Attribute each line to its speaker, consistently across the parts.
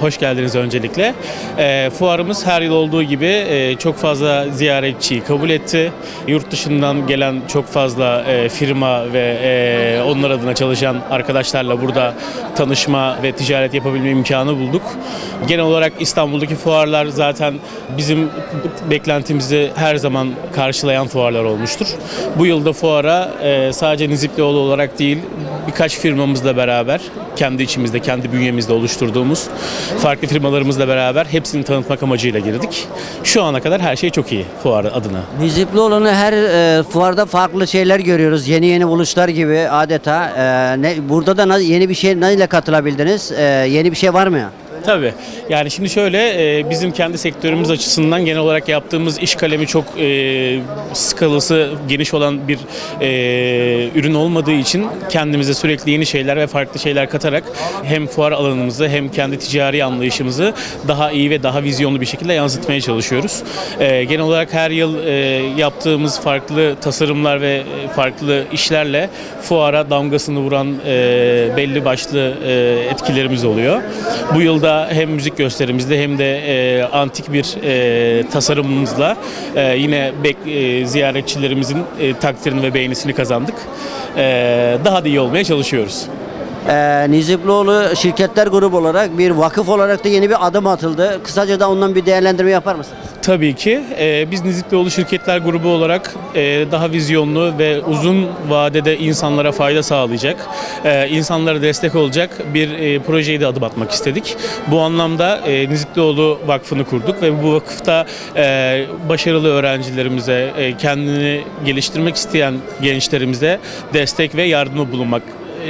Speaker 1: Hoş geldiniz öncelikle. E, fuarımız her yıl olduğu gibi e, çok fazla ziyaretçiyi kabul etti. Yurt dışından gelen çok fazla e, firma ve e, onlar adına çalışan arkadaşlarla burada tanışma ve ticaret yapabilme imkanı bulduk. Genel olarak İstanbul'daki fuarlar zaten bizim beklentimizi her zaman karşılayan fuarlar olmuştur. Bu yılda fuara e, sadece Niziplioğlu olarak değil birkaç firmamızla beraber kendi içimizde, kendi bünyemizde oluşturduğumuz farklı firmalarımızla beraber hepsini tanıtmak amacıyla girdik. Şu ana kadar her şey çok iyi fuar adına.
Speaker 2: Niziplioğlu'nu her e, fuarda farklı şeyler görüyoruz. Yeni yeni buluşlar gibi adeta. E, ne, burada da yeni bir şey neyle katılabildiniz? E, yeni bir şey var mı ya?
Speaker 1: Tabii. Yani şimdi şöyle e, bizim kendi sektörümüz açısından genel olarak yaptığımız iş kalemi çok e, skalası geniş olan bir e, ürün olmadığı için kendimize sürekli yeni şeyler ve farklı şeyler katarak hem fuar alanımızı hem kendi ticari anlayışımızı daha iyi ve daha vizyonlu bir şekilde yansıtmaya çalışıyoruz. E, genel olarak her yıl e, yaptığımız farklı tasarımlar ve farklı işlerle fuara damgasını vuran e, belli başlı e, etkilerimiz oluyor. Bu yılda hem müzik gösterimizde hem de e, antik bir e, tasarımımızla e, yine bek, e, ziyaretçilerimizin e, takdirini ve beğenisini kazandık. E, daha da iyi olmaya çalışıyoruz.
Speaker 2: E, Niziplioğlu Şirketler Grubu olarak bir vakıf olarak da yeni bir adım atıldı. Kısaca da ondan bir değerlendirme yapar mısınız?
Speaker 1: Tabii ki. Ee, biz Niziplioğlu Şirketler Grubu olarak e, daha vizyonlu ve uzun vadede insanlara fayda sağlayacak, e, insanlara destek olacak bir e, projeye de adım atmak istedik. Bu anlamda e, Niziplioğlu Vakfı'nı kurduk ve bu vakıfta e, başarılı öğrencilerimize, e, kendini geliştirmek isteyen gençlerimize destek ve yardımda bulunmak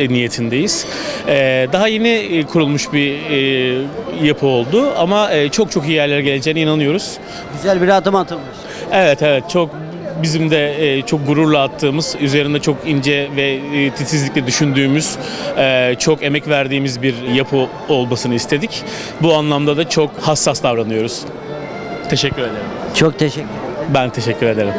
Speaker 1: niyetindeyiz. E, Daha yeni e, kurulmuş bir e, yapı oldu ama e, çok çok iyi yerlere geleceğine inanıyoruz.
Speaker 2: Güzel bir adım atılmış.
Speaker 1: Evet evet çok bizim de e, çok gururla attığımız, üzerinde çok ince ve e, titizlikle düşündüğümüz, e, çok emek verdiğimiz bir yapı olmasını istedik. Bu anlamda da çok hassas davranıyoruz. Teşekkür ederim.
Speaker 2: Çok teşekkür ederim.
Speaker 1: Ben teşekkür ederim.